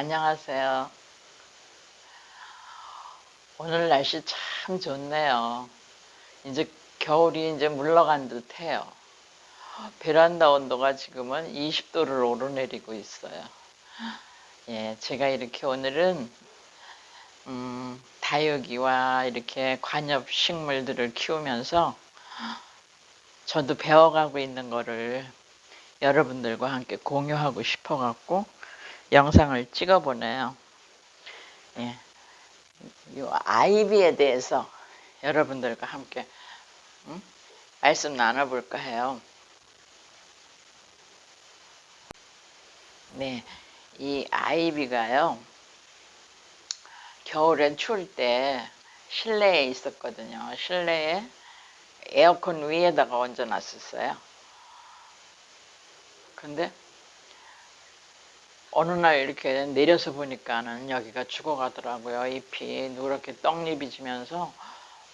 안녕하세요. 오늘 날씨 참 좋네요. 이제 겨울이 이제 물러간 듯 해요. 베란다 온도가 지금은 20도를 오르내리고 있어요. 예, 제가 이렇게 오늘은 음, 다육이와 이렇게 관엽 식물들을 키우면서 저도 배워가고 있는 거를 여러분들과 함께 공유하고 싶어 갖고 영상을 찍어 보네요. 예. 이 아이비에 대해서 여러분들과 함께 음? 말씀 나눠볼까 해요. 네, 이 아이비가요. 겨울엔 추울 때 실내에 있었거든요. 실내에 에어컨 위에다가 얹어놨었어요. 근데 어느 날 이렇게 내려서 보니까는 여기가 죽어가더라고요. 잎이 누렇게 떡잎이 지면서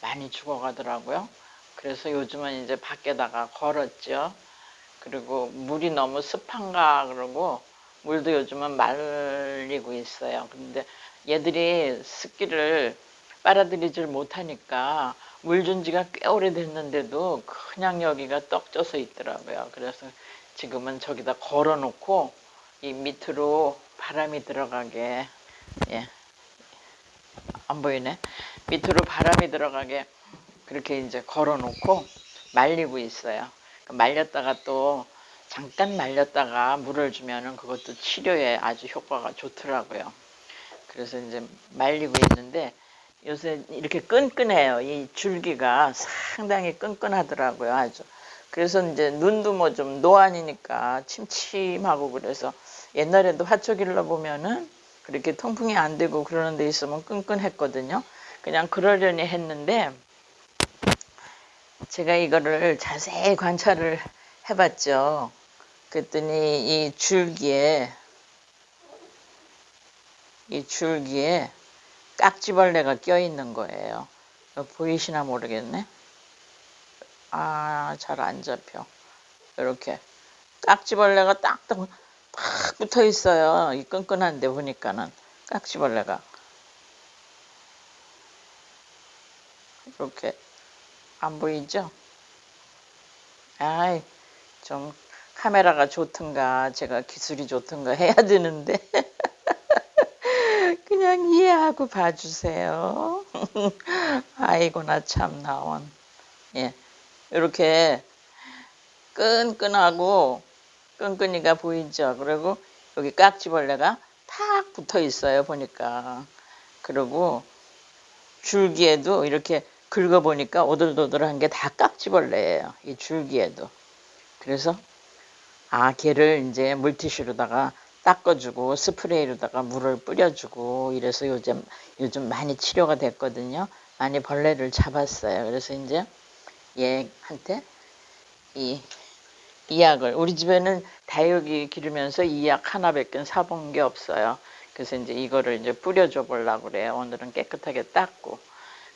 많이 죽어가더라고요. 그래서 요즘은 이제 밖에다가 걸었죠. 그리고 물이 너무 습한가 그러고 물도 요즘은 말리고 있어요. 근데 얘들이 습기를 빨아들이질 못하니까 물 준 지가 꽤 오래됐는데도 그냥 여기가 떡져서 있더라고요. 그래서 지금은 저기다 걸어 놓고 이 밑으로 바람이 들어가게 예. 안 보이네. 밑으로 바람이 들어가게 그렇게 이제 걸어 놓고 말리고 있어요. 말렸다가 또 잠깐 말렸다가 물을 주면은 그것도 치료에 아주 효과가 좋더라고요. 그래서 이제 말리고 있는데 요새 이렇게 끈끈해요. 이 줄기가 상당히 끈끈하더라고요. 아주. 그래서 이제 눈도 뭐 좀 노안이니까 침침하고 그래서 옛날에도 화초길러 보면은 그렇게 통풍이 안 되고 그러는 데 있으면 끈끈했거든요. 그냥 그러려니 했는데 제가 이거를 자세히 관찰을 해봤죠. 그랬더니 이 줄기에 이 줄기에 깍지벌레가 껴 있는 거예요. 보이시나 모르겠네. 아, 잘 안 잡혀. 이렇게 깍지벌레가 딱딱 딱 붙어 있어요. 이 끈끈한데 보니까는 깍지벌레가 이렇게 안 보이죠? 아이, 좀 카메라가 좋든가 제가 기술이 좋든가 해야 되는데 그냥 이해하고 봐주세요. 아이고 나 참 나온. 예, 이렇게 끈끈하고 끈끈이가 보이죠. 그리고 여기 깍지벌레가 탁 붙어 있어요. 보니까. 그리고 줄기에도 이렇게 긁어보니까 오돌도돌한 게 다 깍지벌레예요. 이 줄기에도. 그래서 아 걔를 이제 물티슈로다가 닦아주고 스프레이로다가 물을 뿌려주고 이래서 요즘 요즘 많이 치료가 됐거든요. 많이 벌레를 잡았어요. 그래서 이제 얘한테 이, 이 약을 우리 집에는 다육이 기르면서 이약 하나밖에 사본 게 없어요. 그래서 이제 이거를 이제 뿌려줘 보려고 그래요. 오늘은 깨끗하게 닦고.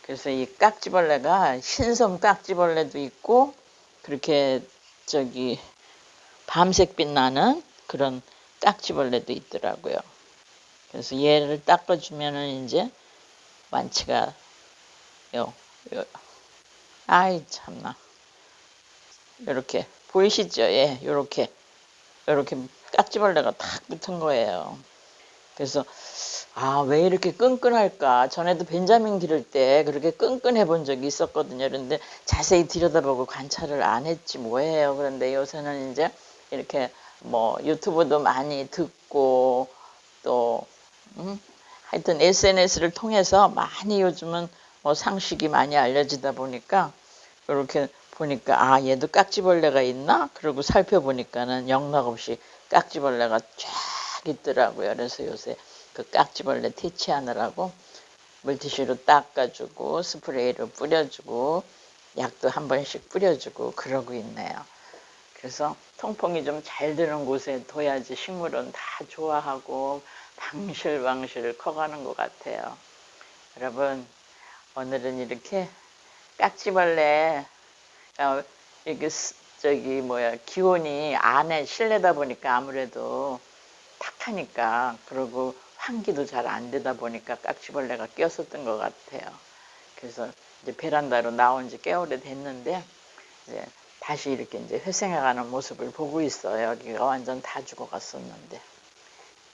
그래서 이 깍지벌레가 흰섬 깍지벌레도 있고 그렇게 저기 밤색빛 나는 그런 깍지벌레도 있더라고요. 그래서 얘를 닦아주면은 이제 완치가 요, 요 아이 참나 이렇게 보이시죠? 예, 요렇게 요렇게 깍지벌레가 탁 붙은 거예요. 그래서 아 왜 이렇게 끈끈할까? 전에도 벤자민 기를 때 그렇게 끈끈해 본 적이 있었거든요. 그런데 자세히 들여다보고 관찰을 안 했지 뭐예요. 그런데 요새는 이제 이렇게 뭐 유튜브도 많이 듣고 또 음? 하여튼 SNS를 통해서 많이 요즘은 뭐 상식이 많이 알려지다 보니까 이렇게 보니까 아 얘도 깍지벌레가 있나? 그러고 살펴보니까는 영락없이 깍지벌레가 쫙 있더라고요. 그래서 요새 그 깍지벌레 퇴치하느라고 물티슈로 닦아주고 스프레이로 뿌려주고 약도 한 번씩 뿌려주고 그러고 있네요. 그래서 통풍이 좀잘 드는 곳에 둬야지 식물은 다 좋아하고 방실방실 커가는 것 같아요. 여러분 오늘은 이렇게 깍지벌레 어, 이렇게 스- 저기 뭐야 기온이 안에 실내다 보니까 아무래도 탁하니까 그리고 환기도 잘 안 되다 보니까 깍지벌레가 끼었었던 것 같아요. 그래서 이제 베란다로 나온 지 꽤 오래 됐는데 이제 다시 이렇게 이제 회생해가는 모습을 보고 있어요. 여기가 완전 다 죽어갔었는데.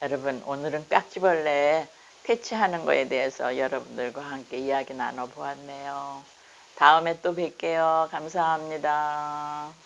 여러분 오늘은 깍지벌레 퇴치하는 거에 대해서 여러분들과 함께 이야기 나눠보았네요. 다음에 또 뵐게요. 감사합니다.